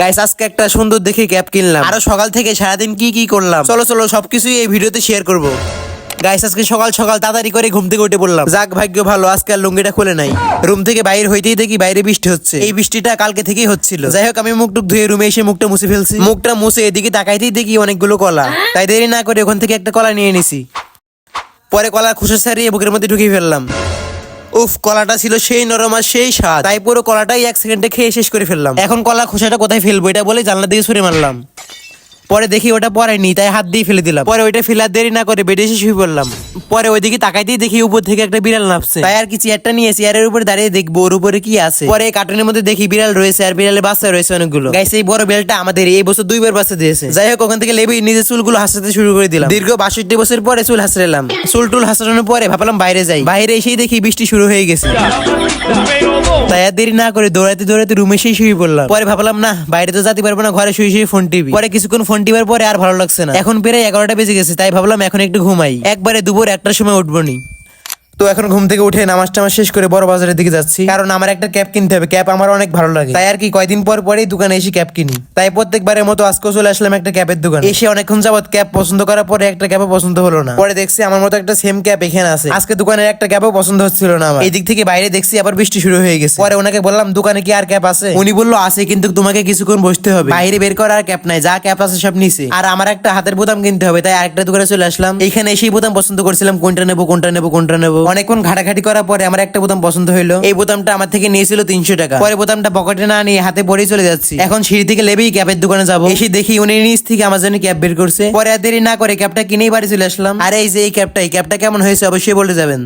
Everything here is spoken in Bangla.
গাইস আজকে একটা সুন্দর দেখে ক্যাপ কিনলাম। আরও সকাল থেকে সারাদিন কি কি করলাম? চলো চলো সবকিছুই এই ভিডিওতে শেয়ার করব। গাইস আজকে সকাল সকাল তাড়াতাড়ি করে ঘুম থেকে উঠে পড়লাম। যাক ভাগ্য ভালো আজকে আর লুঙ্গিটা খুলে নাই। রুম থেকে বাইরে হইতেই দেখি বাইরে বৃষ্টি হচ্ছে। এই বৃষ্টিটা কালকে থেকেই হচ্ছিল। যাই হোক আমি মুখ টুক ধুয়ে রুমে এসে মুখটা মুছে ফেলছি। মুখটা মুছে এদিকে তাকাইতেই দেখি অনেকগুলো কলা। তাই দেরি না করে ওখান থেকে একটা কলা নিয়ে নিছি। পরে কলার খুশো সারিয়ে বুকের মধ্যে ঢুকিয়ে ফেললাম। উফ, কলাটা ছিল সেই নরম আর সেই স্বাদ। তাই পুরো কলাটাই এক সেকেন্ডে খেয়ে শেষ করে ফেললাম। এখন কলা খোসাটা কোথায় ফেলব, এটা বলে জানলা দিয়ে ছুড়ে মারলাম। পরে দেখি ওটা পরেনি তাই হাত দিয়ে ফেলে দিলাম। পরে ওইটা ফেলার দেরি না করে বেডে এসে শুয়ে পড়লাম। পরে ওইদিকে তাকাইতেই দেখি উপর থেকে একটা বিড়াল নামছে। তাই আর কি চেয়ারটা নিয়ে চেয়ারের উপরে দাঁড়িয়ে দেখব, ওর উপরে কি আছে। পরে কার্টুনের মধ্যে দেখি বিড়াল রয়েছে আর বিড়ালের বাচ্চা রয়েছে অনেকগুলো। গাইছে এই বড় বিড়ালটা আমাদের এই বছর দুইবার বাচ্চা দিয়েছে। যাই হোক, ওখান থেকে লেবি নিজের চুলগুলো হাসতে শুরু করে দিলাম। দীর্ঘ বাষট্টি বছর পরে চুল হাসড়ালাম চুল টুল হাসড়ানোর পরে ভাবলাম বাইরে যাই। বাইরে এসেই দেখি বৃষ্টি শুরু হয়ে গেছে। তাই দেরি না করে দৌড়াতে দৌড়াতে রুমে এসেই শুয়ে পড়লাম। পরে ভাবলাম, না, বাইরে তো যাতে পারব না, ঘরে শুয়ে শুয়ে ফোন টিভি পরে কিছুক্ষণ ফোন টিভার পরে আর ভালো লাগছে না। এখন প্রায় এগারোটা বেজে গেছে, তাই ভাবলাম এখন একটু ঘুমাই। একবারে দুপুর একটার সময় উঠবো নি। তো এখন ঘুম থেকে উঠে নামাজ টামাজ শেষ করে বড় বাজারের দিকে যাচ্ছি। কারণ আমার একটা ক্যাপ কিনতে হবে। ক্যাপ আমার অনেক ভালো লাগে। তাই আর কি কয়দিন পর পরেই দোকানে এসে ক্যাপ কিনি। তাই প্রত্যেকবারের মতো আজকেও চলে আসলাম একটা ক্যাপের দোকান। এসে অনেকক্ষণ যাবত ক্যাপ পছন্দ করার পরে একটা ক্যাপও পছন্দ হলো না। পরে দেখছি আমার মতো একটা সেম ক্যাপ এখানে আছে। আজকে দোকানের একটা ক্যাপও পছন্দ হচ্ছিল না আমার। এই দিক থেকে বাইরে দেখছি আবার বৃষ্টি শুরু হয়ে গেছে। পরে ওনাকে বললাম, দোকানে কি আর ক্যাপ আছে? উনি বলল, আছে, কিন্তু তোমাকে কিছুক্ষণ বসতে হবে। বাইরে বের করার আর ক্যাপ নাই। যা ক্যাপ আছে সব নিছে। আর আমার একটা হাতের বোতাম কিনতে হবে। তাই আরেকটা দোকানে চলে আসলাম। এখানে এসেই বোতাম পছন্দ করছিলাম। কোনটা নেব কোনটা নেব কোনটা নেব? অনেকক্ষণ ঘাটাঘাটি করার পরে আমার একটা বোতাম পছন্দ হইল। এই বোতামটা আমার থেকে নিয়েছিল তিনশো টাকা। পরে বোতামটা পকেটে না নিয়ে হাতে পরেই চলে যাচ্ছি। এখন সিঁড়ি থেকে লেবেই ক্যাপের দোকানে যাব। এসে দেখি উনি নিজ থেকে আমার জন্য ক্যাব বের করছে। পরে আর দেরি না করে ক্যাবটা কিনেই বাড়ি চলে আসলাম। আরে এই যে এই ক্যাপটা এই ক্যাবটা কেমন হয়েছে অবশ্যই বলে যাবেন।